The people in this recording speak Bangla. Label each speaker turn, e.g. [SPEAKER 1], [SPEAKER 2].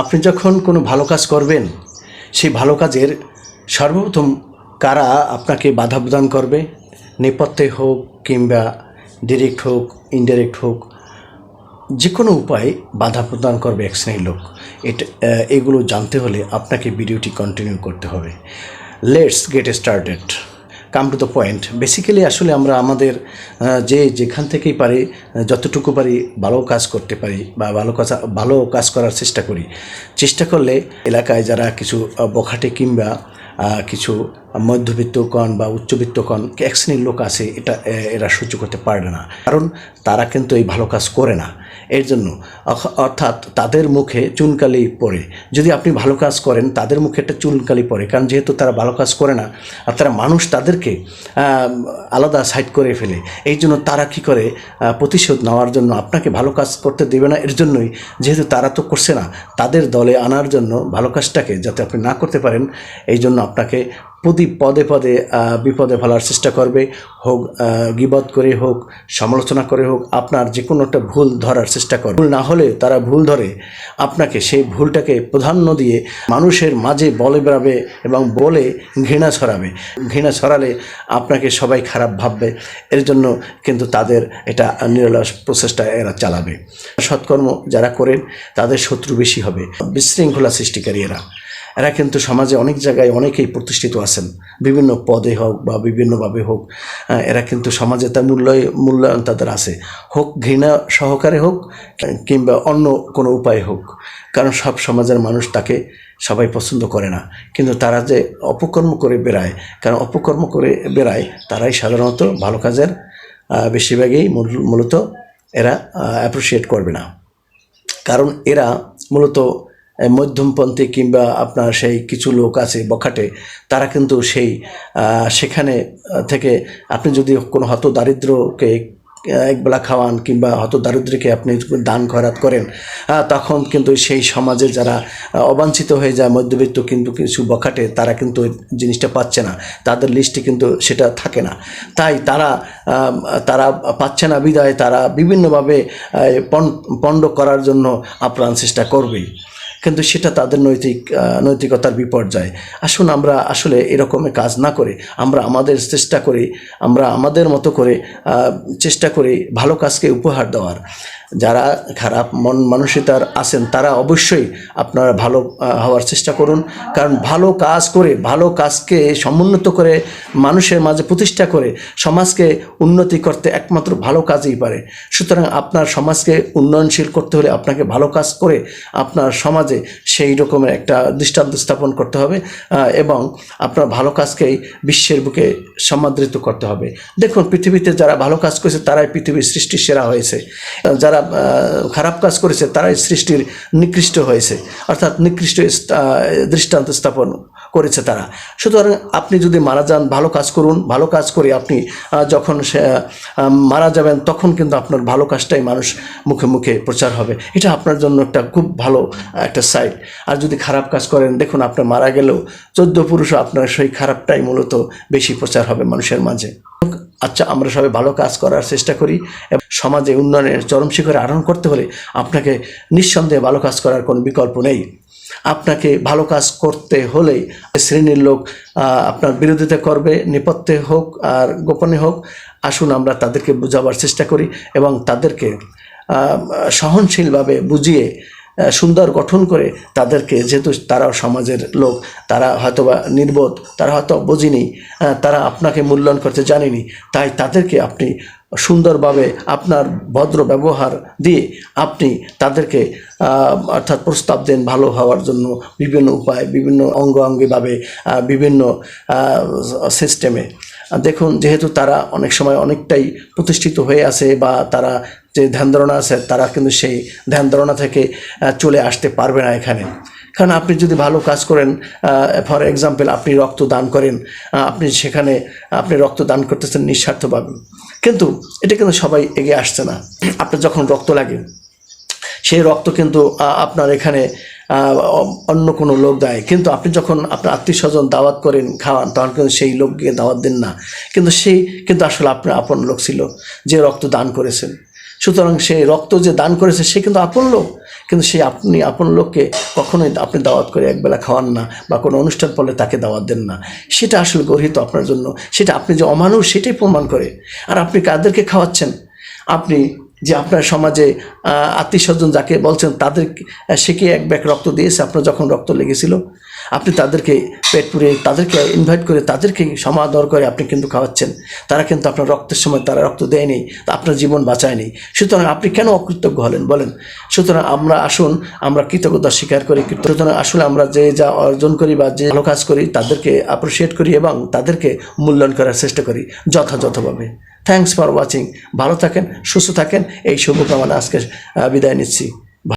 [SPEAKER 1] আপনি যখন কোনো ভালো কাজ করবেন, সেই ভালো কাজের সর্বপ্রথম কারা আপনাকে বাধা প্রদান করবে? নেপথ্যে হোক কিংবা ডিরেক্ট হোক ইনডাইরেক্ট হোক যে কোনো উপায়ে বাধা প্রদান করবে এক শ্রেণির লোক। এটা, এগুলো জানতে হলে আপনাকে ভিডিওটি কন্টিনিউ করতে হবে। Let's get started come to the point basically আসলে আমরা আমাদের যে যেখান থেকেই পারি যতটুকু পারি ভালো কাজ করতে পারি বা ভালো কাজ ভালো কাজ করার চেষ্টা করি। চেষ্টা করলে এলাকায় যারা কিছু বখাটে কিংবা কিছু মধ্যবিত্তকণ বা উচ্চবিত্তকণ এক শ্রেণির লোক আছে, এটা এরা সহ্য করতে পারে না। কারণ তারা কিন্তু এই ভালো কাজ করে না। এর জন্য অর্থাৎ তাদের মুখে চুনকালি পড়ে। যদি আপনি ভালো কাজ করেন, তাদের মুখে একটা চুনকালি পড়ে। কারণ যেহেতু তারা ভালো কাজ করে না, আর তারা মানুষ তাদেরকে আলাদা সাইড করে ফেলে। এই জন্য তারা কি করে? প্রতিশোধ নেওয়ার জন্য আপনাকে ভালো কাজ করতে দেবে না। এর জন্যই যেহেতু তারা তো করছে না, তাদের দলে আনার জন্য ভালো কাজটাকে যাতে আপনি না করতে পারেন, এই জন্য আপনাকে প্রতি পদে পদে বিপদে ফেলার চেষ্টা করবে। হোক গিবত করে হোক, সমালোচনা করে হোক, আপনার যে কোনো একটা ভুল ধরার চেষ্টা করবে। ভুল না হলে তারা ভুল ধরে। আপনাকে সেই ভুলটাকে প্রাধান্য দিয়ে মানুষের মাঝে বলে বেড়াবে এবং বলে ঘৃণা ছড়াবে। ঘৃণা ছড়ালে আপনাকে সবাই খারাপ ভাববে। এর জন্য কিন্তু তাদের এটা নিরলস প্রচেষ্টা এরা চালাবে। সৎকর্ম যারা করেন, তাদের শত্রু বেশি হবে। বিশৃঙ্খলা সৃষ্টিকারী এরা। এরা কিন্তু সমাজে অনেক জায়গায় অনেকেই প্রতিষ্ঠিত আছেন। বিভিন্ন পদে হোক বা বিভিন্নভাবে হোক এরা কিন্তু সমাজে তার মূল্য মূল্যায়ন তাদের আছে। হোক ঘৃণা সহকারে হোক, কিংবা অন্য কোনো উপায়ে হোক, কারণ সব সমাজের মানুষ তাকে সবাই পছন্দ করে না। কিন্তু তারা যে অপকর্ম করে বেড়ায়, কারণ অপকর্ম করে বেড়ায়, তারাই সাধারণত ভালো কাজের বেশিরভাগই মূল- মূলত এরা অ্যাপ্রিসিয়েট করবে না। কারণ এরা মূলত মধ্যমপন্থী কিংবা আপনার সেই কিছু লোক আছে বখাটে, তারা কিন্তু সেই সেখানে থেকে আপনি যদি কোনো হত দারিদ্রকে একবেলা খাওয়ান কিংবা হত দারিদ্রকে আপনি দান খরাত করেন তখন কিন্তু সেই সমাজে যারা অবাঞ্ছিত হয়ে যায় মধ্যবিত্ত কিন্তু কিছু বখাটে, তারা কিন্তু জিনিসটা পাচ্ছে না। তাদের লিস্টে কিন্তু সেটা থাকে না। তাই তারা তারা পাচ্ছে না বিদায়, তারা বিভিন্নভাবে পণ- পণ্ড করার জন্য আপ্রাণ চেষ্টা করবেই। কিন্তু সেটা তাদের নৈতিক নৈতিকতার বিপর্যয়। আসুন আমরা আসলে এরকমের কাজ না করে, আমরা আমাদের চেষ্টা করি, আমরা আমাদের মতো করে চেষ্টা করি ভালো কাজকে উপহার দেওয়ার। যারা খারাপ মন মানসিকতার আছেন, তারা অবশ্যই আপনারা ভালো হওয়ার চেষ্টা করুন। কারণ ভালো কাজ করে, ভালো কাজকে সমুন্নত করে, মানুষের মাঝে প্রতিষ্ঠা করে, সমাজকে উন্নতি করতে একমাত্র ভালো কাজই পারে। সুতরাং আপনার সমাজকে উন্নয়নশীল করতে হলে আপনাকে ভালো কাজ করে আপনার সমাজে সেই রকমের একটা দৃষ্টান্ত স্থাপন করতে হবে এবং আপনার ভালো কাজকেই বিশ্বের বুকে সমাদৃত করতে হবে। দেখুন, পৃথিবীতে যারা ভালো কাজ করেছে, তারাই পৃথিবীর সৃষ্টির সেরা হয়েছে। যারা খারাপ কাজ করেছে, তারাই সৃষ্টির নিকৃষ্ট হয়েছে। অর্থাৎ নিকৃষ্ট দৃষ্টান্ত স্থাপন করেছে তারা। সুতরাং আপনি যদি মারা যান, ভালো কাজ করুন, ভালো কাজ করে আপনি যখন সে মারা যাবেন, তখন কিন্তু আপনার ভালো কাজটাই মানুষ মুখে মুখে প্রচার হবে। এটা আপনার জন্য একটা খুব ভালো, একটা সাইড আর যদি খারাপ কাজ করেন, দেখুন আপনার মারা গেলেও চোদ্দ পুরুষও আপনার সেই খারাপটাই মূলত বেশি প্রচার হবে মানুষের মাঝে। আচ্ছা আমরা সবাই ভালো কাজ করার চেষ্টা করি এবং সমাজে উন্নয়নের চরম শিখরে আরোহণ করতে হলে আপনাকে নিঃসন্দেহে ভালো কাজ করার কোনো বিকল্প নেই। আপনাকে ভালো কাজ করতে হলে শ্রেণির লোক আপনার বিরোধিতা করবে, নেপথ্যে হোক আর গোপনে হোক, আসুন আমরা তাদেরকে বোঝাবার চেষ্টা করি এবং তাদেরকে সহনশীলভাবে বুঝিয়ে সুন্দর গঠন করে তাদেরকে যেহেতু তারাও সমাজের লোক তারা হয়তোবা নির্বোধ তারা হয়তো বোঝেনি তারা আপনাকে মূল্যায়ন করতে জানেনি তাই তাদেরকে আপনি সুন্দরভাবে আপনার ভদ্র ব্যবহার দিয়ে আপনি তাদেরকে অর্থাৎ প্রস্তাব দেন ভালো হওয়ার জন্য বিভিন্ন উপায় বিভিন্ন অঙ্গাঙ্গিভাবে আহ, বিভিন্ন সিস্টেমে দেখুন যেহেতু তারা অনেক সময় অনেকটাই প্রতিষ্ঠিত হয়ে আছে বা তারা যে ধ্যান ধারণা আছে, তারা কিন্তু সেই ধ্যান ধারণা থেকে চলে আসতে পারবে না এখানে। কারণ আপনি যদি ভালো কাজ করেন ফর এক্সাম্পল আপনি রক্ত দান করেন আপনি সেখানে, আপনি রক্ত দান করতেছেন নিঃস্বার্থভাবে। কিন্তু এটা কিন্তু সবাই এগিয়ে আসছে না। আপনার যখন রক্ত লাগে, সেই রক্ত কিন্তু আপনার এখানে অন্য কোনো লোক দেয়। কিন্তু আপনি যখন আপনার আত্মীয় স্বজন দাওয়াত করেন, খাওয়ান, তখন কিন্তু সেই লোককে দাওয়াত দেন না। কিন্তু সেই, কিন্তু আসলে আপনার আপন লোক ছিল, যে রক্ত দান করেছেন। সুতরাং সে রক্ত যে দান করেছে, সে কিন্তু আপন লোক। কিন্তু সে আপনি আপন লোককে কখনোই আপনি দাওয়াত করে একবেলা খাওয়ান না বা কোনো অনুষ্ঠান পড়লে তাকে দাওয়াত দেন না। সেটা আসলে গর্হিত আপনার জন্য। সেটা আপনি যে অমানুষ, সেটাই প্রমাণ করে। আর আপনি কাদেরকে খাওয়াচ্ছেন? আপনি যে আপনার সমাজে আত্মীয় স্বজন যাকে বলছেন, তাদের, সে কি এক ব্যাগ রক্ত দিয়েছে? আপনার যখন রক্ত লেগেছিল? আপনি তাদেরকে পেট পুড়ে তাদেরকে ইনভাইট করে, তাদেরকে সমাদর করে আপনি কিন্তু খাওয়াচ্ছেন। তারা কিন্তু আপনার রক্তের সময় তারা রক্ত দেয়নি আপনার জীবন বাঁচায়নি। সুতরাং আপনি কেন অকৃতজ্ঞ হলেন বলেন? সুতরাং আমরা আসুন, আমরা কৃতজ্ঞতা স্বীকার করি সুতরাং আসলে আমরা যে যা অর্জন করি বা যে ভালো কাজ করি, তাদেরকে অ্যাপ্রিসিয়েট করি এবং তাদেরকে মূল্যায়ন করার চেষ্টা করি যথাযথভাবে। থ্যাংকস ফর ওয়াচিং ভালো থাকেন, সুস্থ থাকেন। এই শুভকামনা আজকে বিদায় নিচ্ছি।